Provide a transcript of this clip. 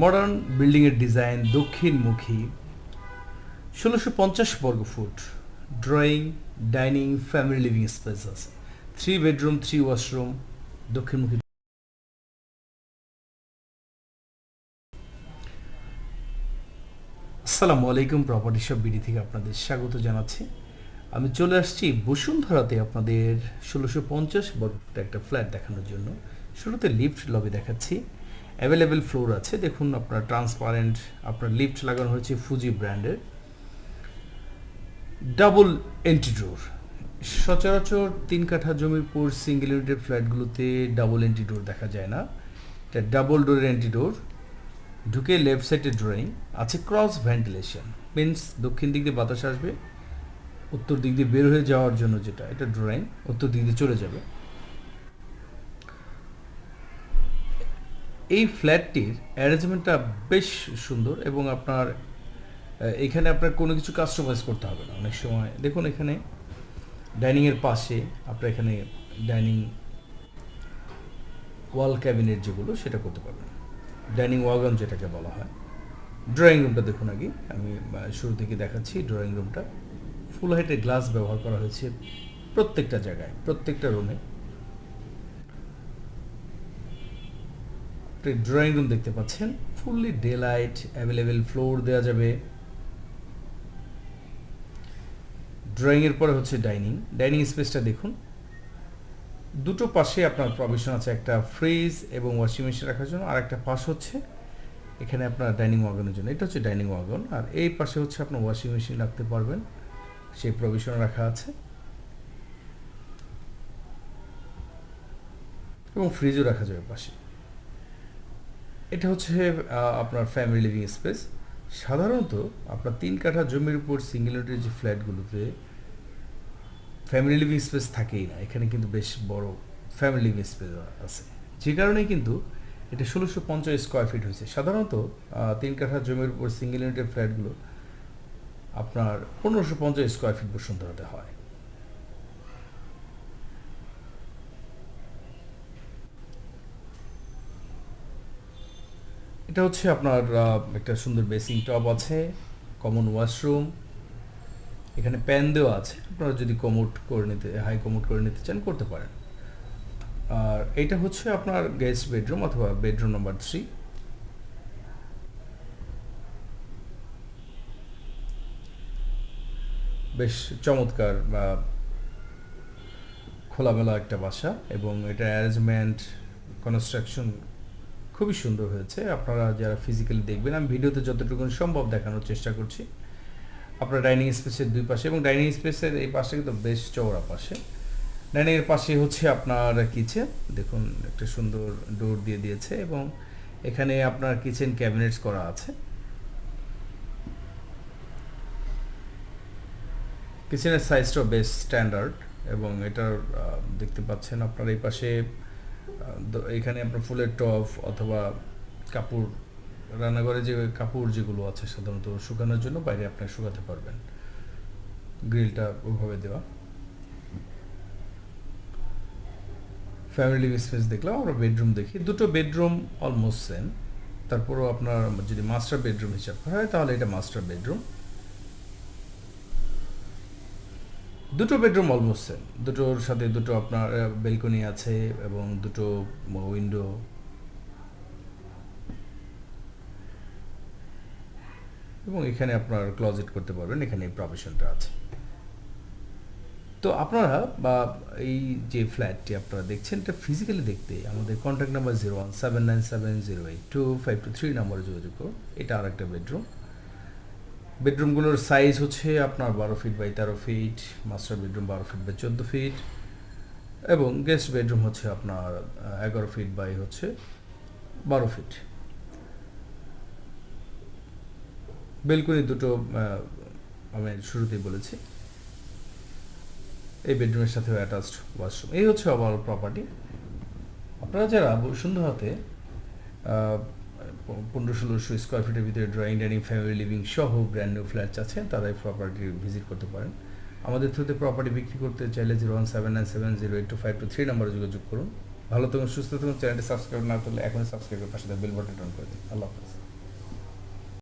Modern বিল্ডিংয়ের design দক্ষিণমুখী, ষোলোশো পঞ্চাশ বর্গ foot drawing dining family living space আছে। থ্রি বেডরুম থ্রি ওয়াশরুম দক্ষিণমুখী। আসসালামু আলাইকুম প্রপার্টি শপ বিডি থেকে আপনাদের স্বাগত জানাচ্ছি। আমি চলে আসছি বসুন্ধরাতে আপনাদের ষোলোশো পঞ্চাশ বর্গ ফুট একটা ফ্ল্যাট দেখানোর জন্য। শুরুতে লিফট লবি দেখাচ্ছি। অ্যাভেলেবেল ফ্লোর আছে, দেখুন আপনার ট্রান্সপারেন্ট আপনার লিফট লাগানো হয়েছে ফুজি ব্র্যান্ডের ডাবল এন্ট্রি ডোর সচরাচর তিন কাঠা জমির পর সিঙ্গেল ইউনিটের ফ্ল্যাটগুলোতে ডাবল এন্ট্রি ডোর দেখা যায় না। এটা ডাবল ডোরের এন্ট্রি ডোর ঢুকে লেফট সাইডে ড্রয়িং আছে ক্রস ভেন্টিলেশন মিনস দক্ষিণ দিক দিয়ে বাতাস আসবে, উত্তর দিক দিয়ে বের হয়ে যাওয়ার জন্য যেটা, এটা ড্রয়িং উত্তর দিক দিয়ে চলে যাবে। এই ফ্ল্যাটটির অ্যারেঞ্জমেন্টটা বেশ সুন্দর এবং আপনার এখানে আপনার কোনো কিছু কাস্টমাইজ করতে হবে না। অনেক সময়, দেখুন এখানে ডাইনিংয়ের পাশে আপনার এখানে ডাইনিং ওয়াল ক্যাবিনেট যেগুলো, সেটা করতে পারবেন। ডাইনিং ওয়াগন যেটাকে বলা হয়। ড্রয়িং রুমটা দেখুন আগে, আমি শুরু থেকে দেখাচ্ছি ড্রয়িং রুমটা ফুল হাইটের গ্লাস ব্যবহার করা হয়েছে প্রত্যেকটা জায়গায়, প্রত্যেকটা রুমে আপনি ড্রয়িং রুম দেখতে পাচ্ছেন। Fully daylight available floor দেওয়া যাবে। ড্রয়িং এর পরে হচ্ছে ডাইনিং ডাইনিং স্পেসটা দেখুন। দুটো পাশে আপনার প্রভিশন আছে একটা ফ্রিজ এবং ওয়াশিং মেশিন রাখার জন্য। আর একটা পাশ হচ্ছে এখানে আপনার ডাইনিং ওয়াগনের জন্য। এটা হচ্ছে ডাইনিং ওয়াগন আর এই পাশে হচ্ছে আপনার ওয়াশিং মেশিন রাখতে পারবেন। সেই প্রভিশন রাখা আছে। এবং ফ্রিজও রাখা যাবে পাশে। এটা হচ্ছে আপনার ফ্যামিলি লিভিং স্পেস সাধারণত আপনার তিন কাঠা জমির উপর সিঙ্গেল ইউনিটের যে ফ্ল্যাটগুলোতে ফ্যামিলি লিভিং স্পেস থাকেই না। এখানে কিন্তু বেশ বড় ফ্যামিলি লিভিং স্পেস আছে। যে কারণে কিন্তু এটা ষোলোশো পঞ্চাশ স্কোয়ার ফিট হয়েছে। সাধারণত তিন কাঠা জমির উপর সিঙ্গেল ইউনিটের ফ্ল্যাটগুলো আপনার পনেরোশো পঞ্চাশ স্কোয়ার ফিট বসুন্ধরাতে হয়। এটা হচ্ছে আপনার একটা সুন্দর বেসিং টব আছে কমন ওয়াশরুম এখানে প্যান দেওয়া আছে, আপনারা যদি কমোট করে নিতে হাই কমোট করে নিতে চান, করতে পারেন। আর এটা হচ্ছে আপনার গেস্ট বেডরুম অথবা বেডরুম নাম্বার থ্রি বেশ চমৎকার খোলামেলা একটা বাসা এবং এটা অ্যারেঞ্জমেন্ট কনস্ট্রাকশন খুবই সুন্দর হয়েছে। আপনারা যারা ফিজিক্যালি দেখবেন, আমি ভিডিওতে যতটুকু সম্ভব দেখানোর চেষ্টা করছি। আপনার ডাইনিং স্পেসের দুই পাশে এবং ডাইনিং স্পেসের এই পাশে কিন্তু বেশ চওড়া পাশে। ডাইনিং এর পাশে হচ্ছে আপনার কিচেন দেখুন, একটা সুন্দর ডোর দিয়ে দিয়েছে এবং এখানে আপনার কিচেন ক্যাবিনেটস করা আছে। কিচেনের সাইজটাও বেশ স্ট্যান্ডার্ড এবং এটার দেখতে পাচ্ছেন আপনার এই পাশে এখানে আপনার ফুলের টপ অথবা কাপড়, রান্নাঘরে যে কাপড় যেগুলো আছে সাধারণত শুকানোর জন্য বাইরে আপনি শুকাতে পারবেন। গ্রিলটা ওইভাবে দেওয়া। ফ্যামিলি লিভিং স্পেস দেখলাম, আমরা বেডরুম দেখি। দুটো বেডরুম অলমোস্ট সেম তারপরও আপনার যদি মাস্টার বেডরুম হিসাব করা হয়, তাহলে এটা মাস্টার বেডরুম দুটো বেডরুম অলমোস্ট সেম দুটোর সাথে দুটো আপনার বেলকনি আছে এবং দুটো উইন্ডো এবং এখানে আপনার ক্লোজেট করতে পারবেন, এখানে এই প্রভিশনটা আছে। তো আপনারা, বা এই যে ফ্ল্যাটটি আপনারা দেখছেন, এটা ফিজিক্যালি দেখতে আমাদের contact number zero one seven nine seven zero eight two five two three নাম্বারে যোগাযোগ করুন। এটা আর একটা বেডরুম বেডরুমগুলোর সাইজ হচ্ছে আপনার বারো ফিট বাই তেরো ফিট মাস্টার বেডরুম বারো ফিট বাই চোদ্দ ফিট এবং গেস্ট বেডরুম হচ্ছে আপনার এগারো ফিট বাই হচ্ছে বারো ফিট বেলকনি দুটো আমি শুরুতেই বলেছি। এই বেডরুমের সাথেও অ্যাটাচড ওয়াশরুম এই হচ্ছে ওভারঅল প্রপার্টি আপনারা যারা বসুন্ধরাতে পনেরো ষোলোশো স্কোয়ার ফিটের ভিতরে ড্রয়িং ডাইনিং ফ্যামিলি লিভিং সহ ব্র্যান্ড নিউ ফ্ল্যাট আছে তারাই প্রপার্টি ভিজিট করতে পারেন। আমাদের থ্রুতে প্রপার্টি বিক্রি করতে চাইলে zero one seven nine seven zero eight two five two three নম্বরে যোগাযোগ করুন। ভালো থাকুন, সুস্থ থাকুন চ্যানেলটি সাবস্ক্রাইব না করলে এখনই সাবস্ক্রাইব করে পাশে বেল বাটন অন করে দিন। আল্লাহ হাফেজ।